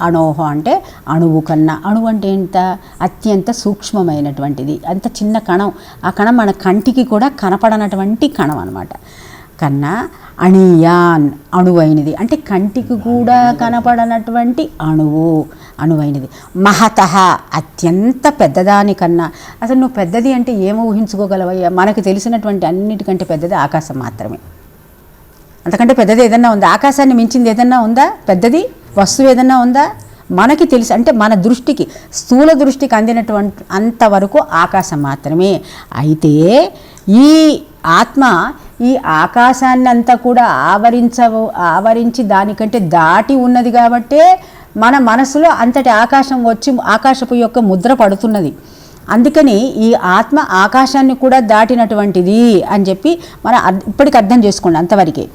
అణోహ అంటే అణువు కన్నా. అణువు అంటే ఎంత? అత్యంత సూక్ష్మమైనటువంటిది. అంత చిన్న కణం. ఆ కణం మన కంటికి కూడా కనపడనటువంటి కణం అనమాట కన్నా అణియాన్ అణువైనది. అంటే కంటికి కూడా కనపడనటువంటి అణువు అణువైనది. మహత అత్యంత పెద్దదాని కన్నా. అసలు నువ్వు పెద్దది అంటే ఏమో ఊహించుకోగలవయ్యా. మనకు తెలిసినటువంటి అన్నిటికంటే పెద్దది ఆకాశం మాత్రమే. అంతకంటే పెద్దది ఏదన్నా ఉందా? ఆకాశాన్ని మించింది ఏదన్నా ఉందా? పెద్దది? వస్తువు ఏదైనా ఉందా? మనకి తెలుసు. అంటే మన దృష్టికి స్థూల దృష్టికి అందినటువంటి అంతవరకు ఆకాశం మాత్రమే. అయితే ఈ ఆత్మ ఈ ఆకాశాన్ని అంతా కూడా ఆవరించ ఆవరించి దానికంటే దాటి ఉన్నది కాబట్టే మన మనసులో అంతటి ఆకాశం వచ్చి ఆకాశపు యొక్క ముద్ర పడుతున్నది. అందుకని ఈ ఆత్మ ఆకాశాన్ని కూడా దాటినటువంటిది అని చెప్పి మనం అర్- ఇప్పటికి అర్థం చేసుకోండి అంతవరకే.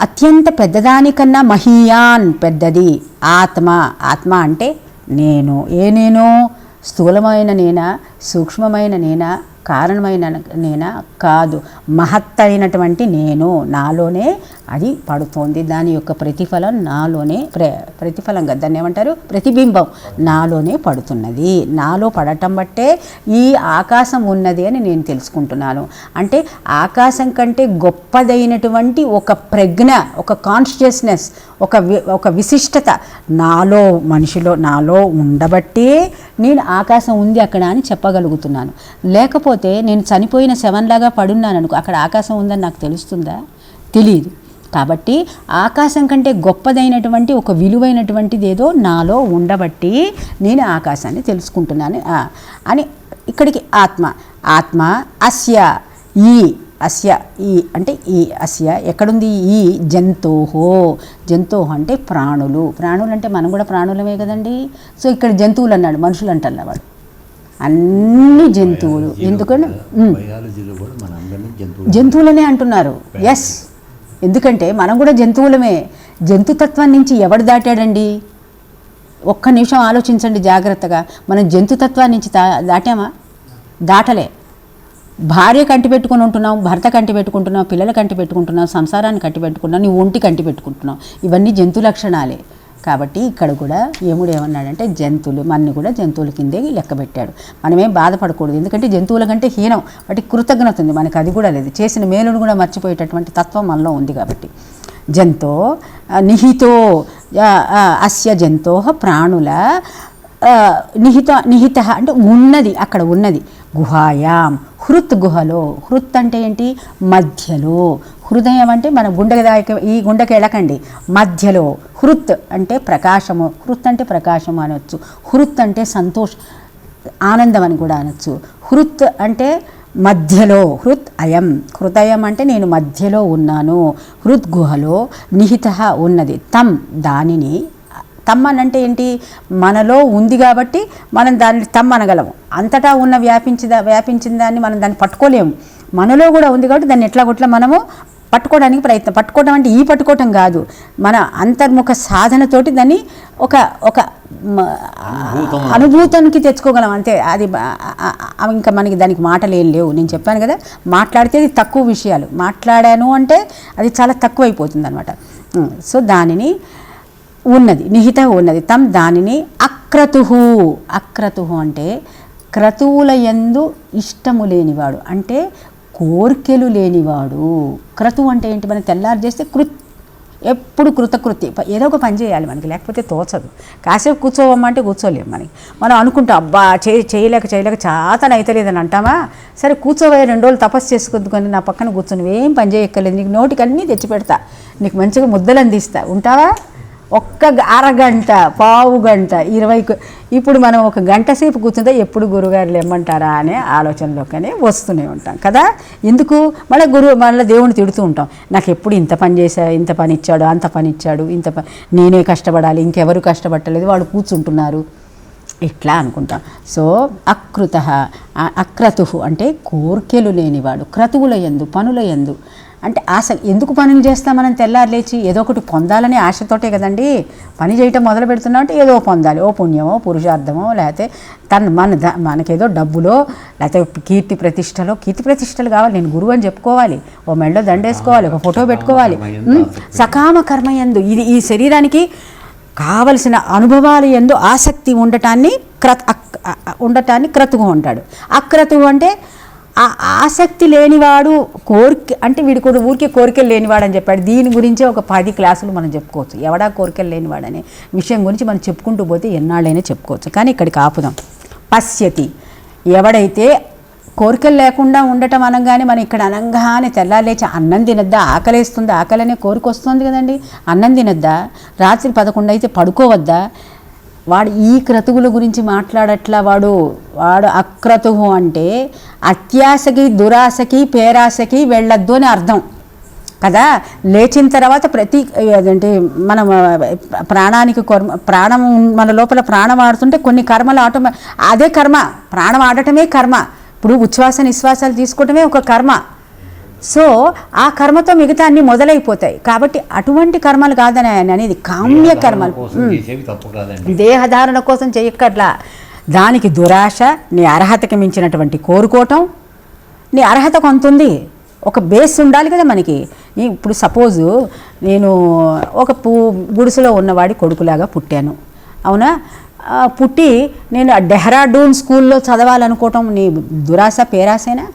అత్యంత పెద్దదానికన్నా మహీయాన్ పెద్దది. ఆత్మ. ఆత్మ అంటే నేను. ఏ నేను? స్థూలమైన నేనా? సూక్ష్మమైన నేనా? కారణమైన నేనా? కాదు. మహత్తైనటువంటి నేను. నాలోనే అది పడుతోంది. దాని యొక్క ప్రతిఫలం నాలోనే ప్ర ప్రతిఫలం కదా దాన్ని ఏమంటారు? ప్రతిబింబం నాలోనే పడుతున్నది. నాలో పడటం బట్టే ఈ ఆకాశం ఉన్నది అని నేను తెలుసుకుంటున్నాను. అంటే ఆకాశం కంటే గొప్పదైనటువంటి ఒక ప్రజ్ఞ ఒక కాన్షియస్నెస్ ఒక వి- ఒక విశిష్టత నాలో మనిషిలో నాలో ఉండబట్టే నేను ఆకాశం ఉంది అక్కడ అని చెప్పగలుగుతున్నాను. లేకపోతే నేను చనిపోయిన శవంలాగా పడున్నాను అనుకో అక్కడ ఆకాశం ఉందని నాకు తెలుస్తుందా? తెలియదు కాబట్టి ఆకాశం కంటే గొప్పదైనటువంటి ఒక విలువైనటువంటిది ఏదో నాలో ఉండబట్టి నేను ఆకాశాన్ని తెలుసుకుంటున్నాను. అని ఇక్కడికి ఆత్మ. ఆత్మ అస్య ఈ. అస్య ఈ అంటే ఈ అస్య. ఎక్కడుంది? ఈ జంతోహో. జంతోహ అంటే ప్రాణులు. ప్రాణులు అంటే మనం కూడా ప్రాణులమే కదండి. సో ఇక్కడ జంతువులు అన్నాడు. మనుషులు అంటల్లా వాడు. అన్ని జంతువులు. జంతువులు జంతువులనే అంటున్నారు. ఎస్ ఎందుకంటే మనం కూడా జంతువులమే. జంతుతత్వం నుంచి ఎవడు దాటాడండి? ఒక్క నిమిషం ఆలోచించండి జాగ్రత్తగా. మనం జంతుతత్వాన్ని నుంచి దా దాటామా? దాటలే. భార్య కంటి పెట్టుకుని ఉంటున్నాం భర్త కంటి పెట్టుకుంటున్నాం పిల్లల కంటి పెట్టుకుంటున్నాం సంసారాన్ని కంటి పెట్టుకుంటున్నాం నీ ఒంటి కంటి పెట్టుకుంటున్నాం. ఇవన్నీ జంతు లక్షణాలే. కాబట్టి ఇక్కడ కూడా యముడు ఏమన్నాడంటే జంతువులు మన్ని కూడా జంతువుల కిందే లెక్క పెట్టాడు మనమేం బాధపడకూడదు ఎందుకంటే జంతువుల కంటే హీనం వాటి కృతజ్ఞత ఉంది మనకు అది కూడా లేదు. చేసిన మేలును కూడా మర్చిపోయేటటువంటి తత్వం మనలో ఉంది కాబట్టి. జంతో నిహితో అస్య జంతో ప్రాణుల నిహిత నిహిత అంటే ఉన్నది అక్కడ ఉన్నది. గుహాయాం హృత్ గుహలో హృత్ అంటే ఏంటి? మధ్యలో హృదయం అంటే మన గుండెకి దాయకం ఈ గుండెకి వెళ్ళకండి. మధ్యలో హృత్ అంటే ప్రకాశము. హృత్ అంటే ప్రకాశము అనొచ్చు. హృత్ అంటే సంతోష్ ఆనందం అని కూడా అనొచ్చు. హృత్ అంటే మధ్యలో హృత్ అయం. హృదయం అంటే నేను మధ్యలో ఉన్నాను. హృత్ గుహలో నిహిత ఉన్నది. తమ్ దానిని తమ్ అని అంటే ఏంటి? మనలో ఉంది కాబట్టి మనం దాన్ని తమ్ అనగలము. అంతటా ఉన్న వ్యాపించిన వ్యాపించిన దాన్ని మనం దాన్ని పట్టుకోలేము. మనలో కూడా ఉంది కాబట్టి దాన్ని ఎట్లా కొట్లా మనము పట్టుకోవడానికి ప్రయత్నం. పట్టుకోవడం అంటే ఈ పట్టుకోవటం కాదు. మన అంతర్ముఖ సాధనతోటి దాన్ని ఒక ఒక. అనుభూతానికి తెచ్చుకోగలం. అంతే అది ఇంకా మనకి దానికి మాటలు ఏం లేవు. నేను చెప్పాను కదా మాట్లాడితే అది తక్కువ విషయాలు. మాట్లాడాను అంటే అది చాలా తక్కువ అయిపోతుంది అనమాట సో దానిని ఉన్నది నిహిత ఉన్నది. తమ్ దానిని అక్రతు అక్రతు అంటే క్రతువుల యందు ఇష్టము లేనివాడు. అంటే కోరికలు లేనివాడు. క్రతువు అంటే ఏంటి? మనం తెల్లారు చేస్తే కృత్ ఎప్పుడు కృతకృత్య ఏదో ఒక పని చేయాలి మనకి లేకపోతే తోచదు. కాసేపు కూర్చోవమ్మంటే కూర్చోలేము మనకి. మనం అనుకుంటాం అబ్బా చే చేయలేక చేయలేక చాతన అవుతలేదని అంటామా? సరే కూర్చోవే రెండు రోజులు తపస్సు చేసుకుందుకొని నా పక్కన కూర్చొని ఏం పని చేయక్కర్లేదు. నీకు నోటికి అన్నీ తెచ్చి పెడతా నీకు మంచిగా ముద్దలు అందిస్తా ఉంటావా? ఒక్క అరగంట పావు గంట ఇరవై ఇప్పుడు మనం ఒక గంట సేపు కూర్చుంటే ఎప్పుడు గురుగారు ఇమ్మంటారా అనే ఆలోచనలోకనే వస్తూనే ఉంటాం కదా? ఎందుకు? మళ్ళీ గురువు మళ్ళీ దేవుని తిడుతూ ఉంటాం. నాకు ఎప్పుడు ఇంత పని చేశా ఇంత పని ఇచ్చాడు అంత పని ఇచ్చాడు ఇంత పని నేనే కష్టపడాలి ఇంకెవరు కష్టపడలేదు వాళ్ళు కూర్చుంటున్నారు. ఇట్లా అనుకుంటాం. సో అకృత అక్రతు అంటే కోర్కెలు లేనివాడు క్రతువుల ఎందు పనుల ఎందు అంటే ఆశ ఎందుకు పనులు చేస్తాం మనం తెల్లారు లేచి? ఏదో ఒకటి పొందాలనే ఆశతోటే కదండి. పని చేయటం మొదలు పెడుతున్నాం అంటే ఏదో పొందాలి. ఓ పుణ్యమో పురుషార్థమో లేకపోతే తను మన ద- మనకేదో డబ్బులో లేకపోతే కీర్తి ప్రతిష్టలో కీర్తి ప్రతిష్టలు కావాలి. నేను గురువు అని చెప్పుకోవాలి. ఓ మెడలో దండేసుకోవాలి ఒక ఫోటో పెట్టుకోవాలి. సకామ కర్మయందు ఇది ఈ శరీరానికి కావలసిన అనుభవాలు ఎందు ఆసక్తి ఉండటాన్ని క్రత్ ఉండటాన్ని క్రతువు అంటాడు. అక్రతువు అంటే ఆ ఆసక్తి లేనివాడు కోరిక అంటే వీడి కూడా ఊరికే కోరికలు లేనివాడు అని చెప్పాడు. దీని గురించే ఒక పది క్లాసులు మనం చెప్పుకోవచ్చు. ఎవడా కోరికలు లేనివాడనే విషయం గురించి మనం చెప్పుకుంటూ పోతే ఎన్నాళ్ళైనా చెప్పుకోవచ్చు. కానీ ఇక్కడికి ఆపుదాం. పశ్యతి. ఎవడైతే కోరికలు లేకుండా ఉండటం అనగానే మనం ఇక్కడ అనంగానే తెల్లాలేచి అన్నం తినద్దా? ఆకలేస్తుంది? ఆకలనే కోరిక వస్తుంది కదండి. అన్నం తినద్దా? రాత్రి పదకొండు అయితే పడుకోవద్దా? వాడు ఈ క్రతువుల గురించి మాట్లాడట్లా వాడు? వాడు అక్రతువు అంటే అత్యాశకి దురాశకి పేరాశకి వెళ్ళొద్దు అని అర్థం. కదా? లేచిన తర్వాత ప్రతి అదంటే మనం ప్రాణానికి కర్మ ప్రాణం మన లోపల ప్రాణం ఆడుతుంటే కొన్ని కర్మలు ఆటోమే అదే కర్మ. ప్రాణం ఆడటమే కర్మ. ఇప్పుడు ఉచ్ఛ్వాస నిశ్వాసాలు తీసుకోవటమే ఒక కర్మ. సో ఆ కర్మతో మిగతా అన్ని మొదలైపోతాయి. కాబట్టి అటువంటి కర్మలు కాదని ఆయన అనేది కామ్య కర్మలు. దేహధారణ కోసం చేయక్కర్లా. దానికి దురాశ నీ అర్హతకి మించినటువంటి కోరుకోవటం. నీ అర్హత కొంత ఉంది ఒక బేస్ ఉండాలి కదా మనకి. ఇప్పుడు సపోజు నేను ఒక పూ గుడిసెలో ఉన్నవాడి కొడుకులాగా పుట్టాను. అవునా? పుట్టి నేను ఆ డెహ్రాడూన్ స్కూల్లో చదవాలనుకోవటం నీ దురాశ పేరాసేనా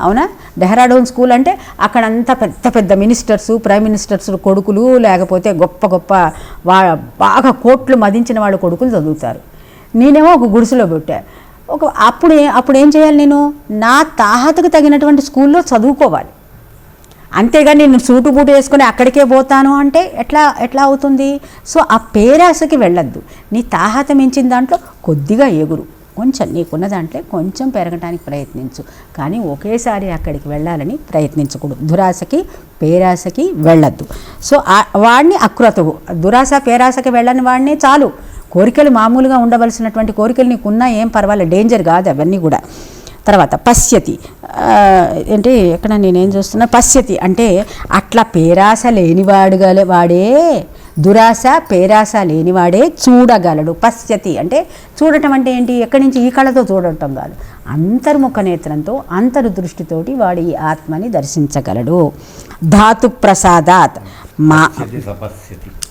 అవునా? డెహ్రాడూన్ స్కూల్ అంటే అక్కడంతా పెద్ద పెద్ద మినిస్టర్స్ ప్రైమ్ మినిస్టర్స్ కొడుకులు లేకపోతే గొప్ప గొప్ప వా బాగా కోట్లు మదించిన వాళ్ళ కొడుకులు చదువుతారు. నేనేమో ఒక గుడిసెలో పెట్టా. ఒక అప్పుడు అప్పుడు ఏం చేయాలి నేను? నా తాహతకు తగినటువంటి స్కూల్లో చదువుకోవాలి. అంతేగాని నేను సూటు బూటు వేసుకొని అక్కడికే పోతాను అంటే ఎట్లా ఎట్లా అవుతుంది? సో ఆ పేరాసకి వెళ్ళొద్దు. నీ తాహత మించిన దాంట్లో కొద్దిగా ఎగురు. కొంచెం నీకున్న దాంట్లో కొంచెం పెరగటానికి ప్రయత్నించు. కానీ ఒకేసారి అక్కడికి వెళ్ళాలని ప్రయత్నించకూడదు. దురాశకి పేరాశకి వెళ్ళద్దు. సో వాడిని అక్రతువు దురాశ పేరాశకి వెళ్ళని వాడిని చాలు. కోరికలు మామూలుగా ఉండవలసినటువంటి కోరికలు నీకున్నా ఏం పర్వాలేదు. డేంజర్ కాదు అవన్నీ కూడా. తర్వాత పశ్యతి. ఏంటి ఎక్కడ నేనేం చూస్తున్నా? పశ్యతి. అంటే అట్లా పేరాశ లేనివాడుగా వాడే దురాశ పేరాస లేనివాడే చూడగలడు పశ్యతి. అంటే చూడటం అంటే ఏంటి? ఎక్కడి నుంచి? ఈ కళతో చూడటం కాదు. అంతర్ముఖ నేత్రంతో అంతర్దృష్టితోటి వాడు ఈ ఆత్మని దర్శించగలడు. ధాతు ప్రసాదాత్. మా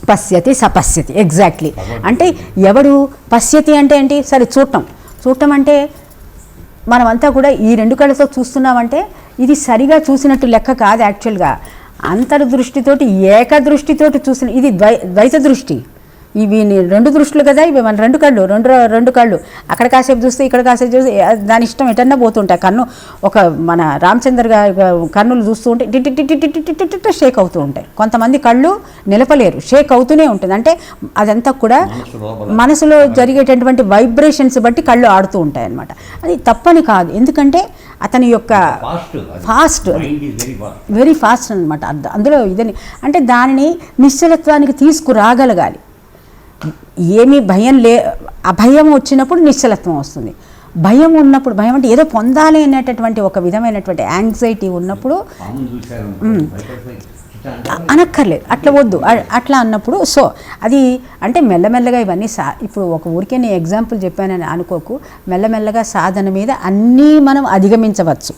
పశ్యతి సపశ్యతి. ఎగ్జాక్ట్లీ అంటే ఎవడు పశ్యతి అంటే ఏంటి? సరే చూడటం. చూడటం అంటే మనమంతా కూడా ఈ రెండు కళ్ళతో చూస్తున్నామంటే ఇది సరిగా చూసినట్టు లెక్క కాదు యాక్చువల్గా. అంతర్దృష్టితోటి ఏకదృష్టితోటి చూసిన ఇది ద్వై ద్వైత దృష్టి ఇవి రెండు దృష్టిలు కదా ఇవి మన రెండు కళ్ళు రెండు రెండు కళ్ళు అక్కడ కాసేపు చూస్తే ఇక్కడ కాసేపు చూస్తే దాని ఇష్టం ఎటన్నా పోతుంటాయి కన్ను ఒక మన రామచంద్ర గారి కన్నులు చూస్తూ ఉంటే టిట్టిట్టిట్టిట్టిట్టిట్ట షేక్ అవుతూ ఉంటాయి కొంతమంది కళ్ళు నిలపలేరు షేక్ అవుతూనే ఉంటుంది అంటే అదంతా కూడా మనసులో జరిగేటటువంటి వైబ్రేషన్స్ బట్టి కళ్ళు ఆడుతూ ఉంటాయి అనమాట అది తప్పని కాదు ఎందుకంటే అతని యొక్క ఫాస్ట్ వెరీ ఫాస్ట్ అనమాట అందులో ఇదని అంటే దానిని నిశ్చలత్వానికి తీసుకురాగలగాలి ఏమీ భయం లే అభయం వచ్చినప్పుడు నిశ్చలత్వం వస్తుంది. భయం ఉన్నప్పుడు భయం అంటే ఏదో పొందాలి అనేటటువంటి ఒక విధమైనటువంటి యాంగ్జైటీ ఉన్నప్పుడు. అనక్కర్లేదు. అట్లా వద్దు. అట్లా అన్నప్పుడు సో అది అంటే మెల్లమెల్లగా ఇవన్నీ సా ఇప్పుడు ఒక ఊరికే నేను ఎగ్జాంపుల్ చెప్పానని అనుకోకు. మెల్లమెల్లగా సాధన మీద అన్నీ మనం అధిగమించవచ్చు.